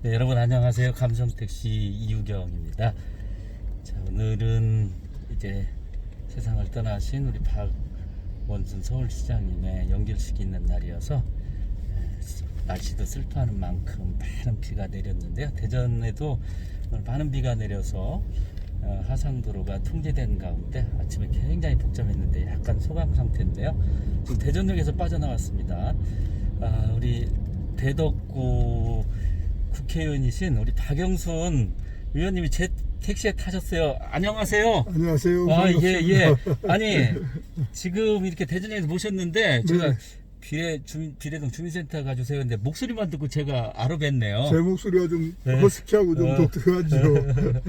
네, 여러분 안녕하세요. 감성택시 이유경입니다. 자, 오늘은 이제 세상을 떠나신 우리 박원순 서울시장님의 연결식이 있는 날이어서 에, 날씨도 슬퍼하는 만큼 많은 비가 내렸는데요. 대전에도 오늘 많은 비가 내려서 어, 하상도로가 통제된 가운데 아침에 굉장히 복잡했는데 약간 소강 상태인데요. 지금 대전역에서 빠져나왔습니다. 아, 우리 대덕구 국회의원이신 우리 박영순 의원님이 제 택시에 타셨어요. 안녕하세요. 안녕하세요. 아, 예, 예. 아니, 지금 이렇게 대전에서 모셨는데, 제가 네. 비례, 주민, 비례동 주민센터 가주세요. 근데 목소리만 듣고 제가 알아뵀네요. 제 목소리가 좀 네. 허스키하고 좀 어. 독특하죠.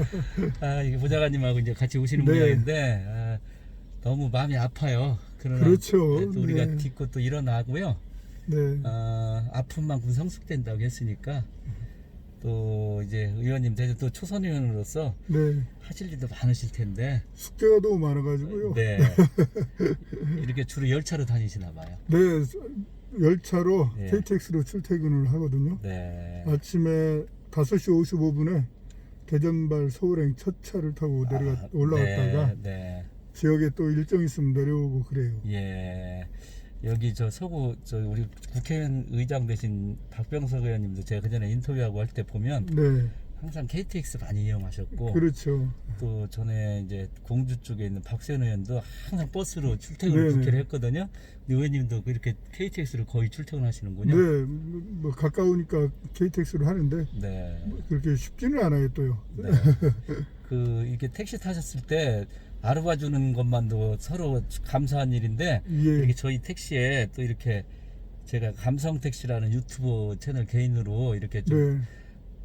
아, 이게 보좌관님하고 이제 같이 오시는 네. 모양인데, 아, 너무 마음이 아파요. 그러나 그렇죠. 또 우리가 네. 딛고 또 일어나고요. 네. 아, 아픈 만큼 성숙된다고 했으니까, 또 이제 의원님 대전 또 초선 의원으로서 네. 하실 일도 많으실 텐데, 숙제가 너무 많아가지고요. 네. 네. 이렇게 주로 열차로 다니시나 봐요. 열차로 예. KTX로 출퇴근을 하거든요. 네. 아침에 5시 55분에 대전발 서울행 첫 차를 타고 내려가 아, 올라갔다가 네, 네. 지역에 또 일정 있으면 내려오고 그래요. 예. 여기 저 서구 저 우리 국회의원 의장 되신 박병석 의원님도 제가 그 전에 인터뷰하고 할 때 보면 네. 항상 KTX 많이 이용하셨고 그렇죠. 또 전에 이제 공주 쪽에 있는 박세현 의원도 항상 버스로 출퇴근 을 네네. 국회를 했거든요. 근데 의원님도 그렇게 KTX를 거의 출퇴근하시는군요. 네. 뭐 가까우니까 KTX로 하는데 네. 그렇게 쉽지는 않아요 또요. 네. 그 이렇게 택시 타셨을 때 알아봐 주는 것만도 서로 감사한 일인데 예. 이렇게 저희 택시에 또 이렇게 제가 감성 택시라는 유튜브 채널 개인으로 이렇게 좀 네.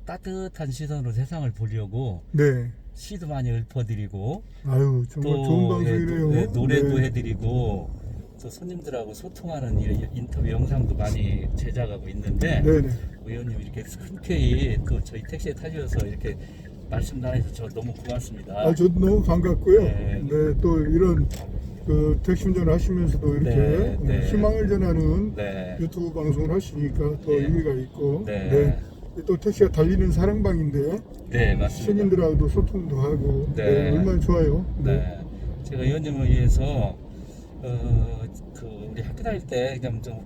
따뜻한 시선으로 세상을 보려고 네. 시도 많이 읊어드리고 아유 정말 또 좋은 예, 방송이네요. 노- 예, 노래도 네. 해드리고 또 손님들하고 소통하는 이 인터뷰 영상도 많이 제작하고 있는데 네네. 의원님 이렇게 흔쾌히 또 저희 택시에 타주셔서 이렇게 말씀 나눠서 저 너무 고맙습니다. 아, 저도 너무 반갑고요. 네. 네. 또 이런 그 택시 운전 하시면서도 이렇게 네, 네. 희망을 전하는 네. 유튜브 방송을 하시니까 더 네. 의미가 있고. 네. 또 택시가 달리는 사랑방인데 네 맞습니다. 시민들하고도 소통도 하고 네. 네, 얼마나 좋아요. 네. 제가 의원님을 위해서 어, 그 우리 학교 다닐 때 그냥 좀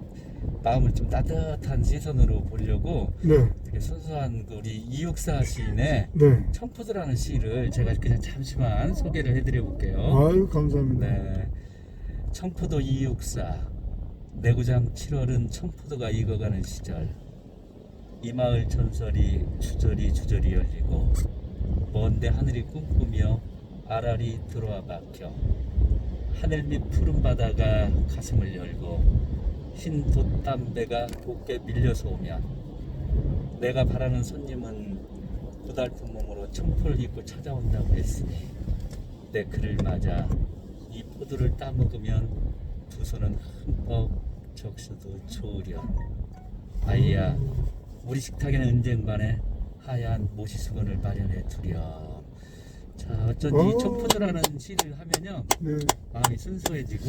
마음을 좀 따뜻한 시선으로 보려고 네. 이렇게 순수한 그 우리 이육사 시인의 네. 청포도라는 시를 제가 그냥 잠시만 소개를 해드려 볼게요. 아유 감사합니다. 네. 청포도 이육사 내구장 7월은 청포도가 익어가는 시절 이 마을 전설이 주저리 주저리 열리고 먼데 하늘이 꿈꾸며 아랄이 들어와 박혀 하늘 밑 푸른 바다가 가슴을 열고 흰 돛담배가 곱게 밀려서 오면 내가 바라는 손님은 고달픈 몸으로 청포를 입고 찾아온다고 했으니 내 그를 맞아 이 포도를 따먹으면 두 손은 흠뻑 적셔도 좋으련 아이야 우리 식탁에는 은쟁반에 하얀 모시수건을 마련해 두렴 자 어쩐지 이 어. 청포도라는 시를 하면요 네. 마음이 순수해지고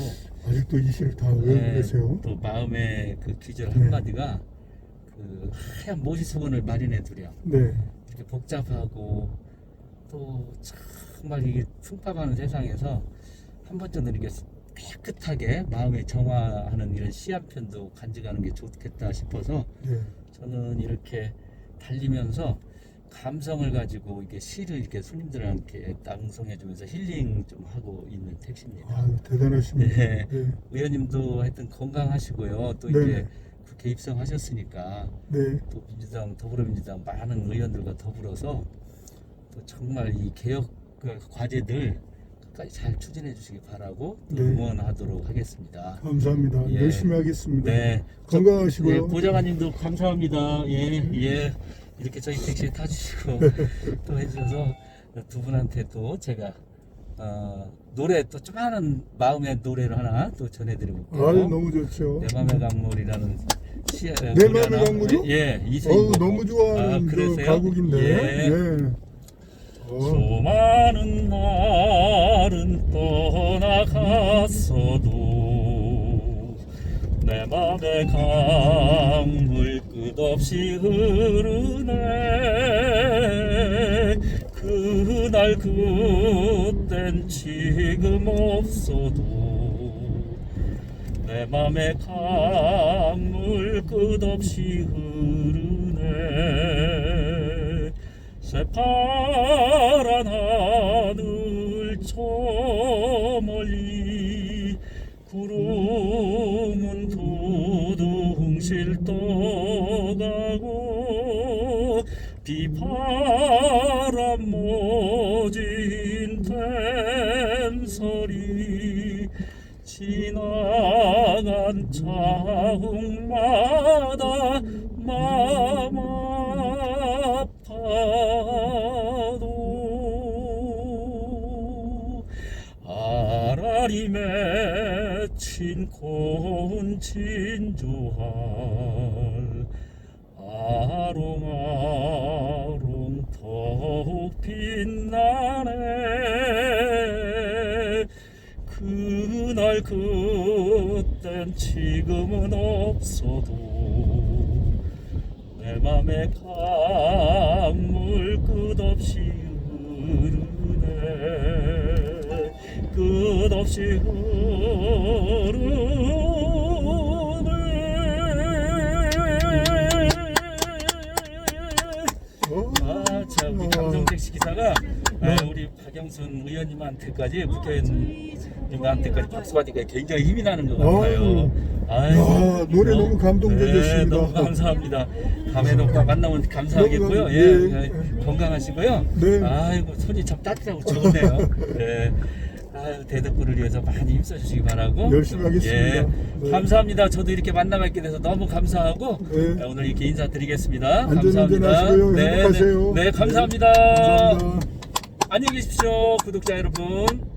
아직도 이 시를 다 외우고 네, 계세요. 또 마음의 그 기절 네. 한마디가 그 하얀 모시 수건을 마련해 두렴 네. 이렇게 복잡하고 또 정말 이게 풍파하는 세상에서 한 번쯤은 이렇게 깨끗하게 마음에 정화하는 이런 시 한 편도 간직하는 게 좋겠다 싶어서 네. 저는 이렇게 달리면서 감성을 가지고 이게 시를 이렇게 손님들한테 낭송해 주면서 힐링 좀 하고 있는 택시입니다. 아유 대단하십니다. 네. 네. 의원님도 하여튼 건강하시고요. 또 네네. 이제 국회 입성하셨으니까 네. 또 민주당 더불어민주당 많은 의원들과 더불어서 또 정말 이 개혁 그 과제들 끝까지 잘 추진해 주시기 바라고 또 네. 응원하도록 하겠습니다. 감사합니다. 예. 열심히 하겠습니다. 네. 건강하시고요. 예, 보좌관님도 감사합니다. 예, 예. 이렇게 저희 택시에 타주시고 또 해주셔서 두 분한테 또 제가 어, 노래 또 조그마한 마음의 노래를 하나 또 전해드리고. 아유 너무 좋죠. 내 맘의 강물이라는 시, 내 노래 맘의. 강물이요? 예, 이세인. 너무 좋아하는 아, 그? 가곡인데. 예. 네. 어, 수많은 날은 떠나갔어도 내 맘의 강물 끝없이 흐르네. 그날 그땐 지금 없어도 내 맘에 강물 끝없이 흐르네. 새파란 하늘 초 모진 댐소리 지나간 차홍마다 마음 아파도 아라리 맺힌 고운 진주할 아롱아롱 더욱 빛나네. 그날 그땐 지금은 없어도 내 맘에 강물 끝없이 흐르네. 끝없이 흐르네 박영순 의원님한테까지 국회의원님한테까지 박수 받으니까 굉장히 힘이 나는 것 같아요. 아이고, 야, 노래 너무 감동적이었습니다. 네, 너무 감사합니다. 다음에도 또 만나면 감사하겠고요. 너무, 예, 예. 예, 건강하시고요. 네. 아이고 손이 참 따뜻하고 좋네요. 예. 아유, 대덕구를 위해서 많이 힘써주시기 바라고. 열심히 하겠습니다. 예, 네. 감사합니다. 저도 이렇게 만나뵙게 돼서 너무 감사하고 네. 아, 오늘 이렇게 인사드리겠습니다. 감사합니다. 하시고요. 네, 행복하세요. 네, 네, 감사합니다. 감사합니다. 안녕히 계십시오, 구독자 여러분.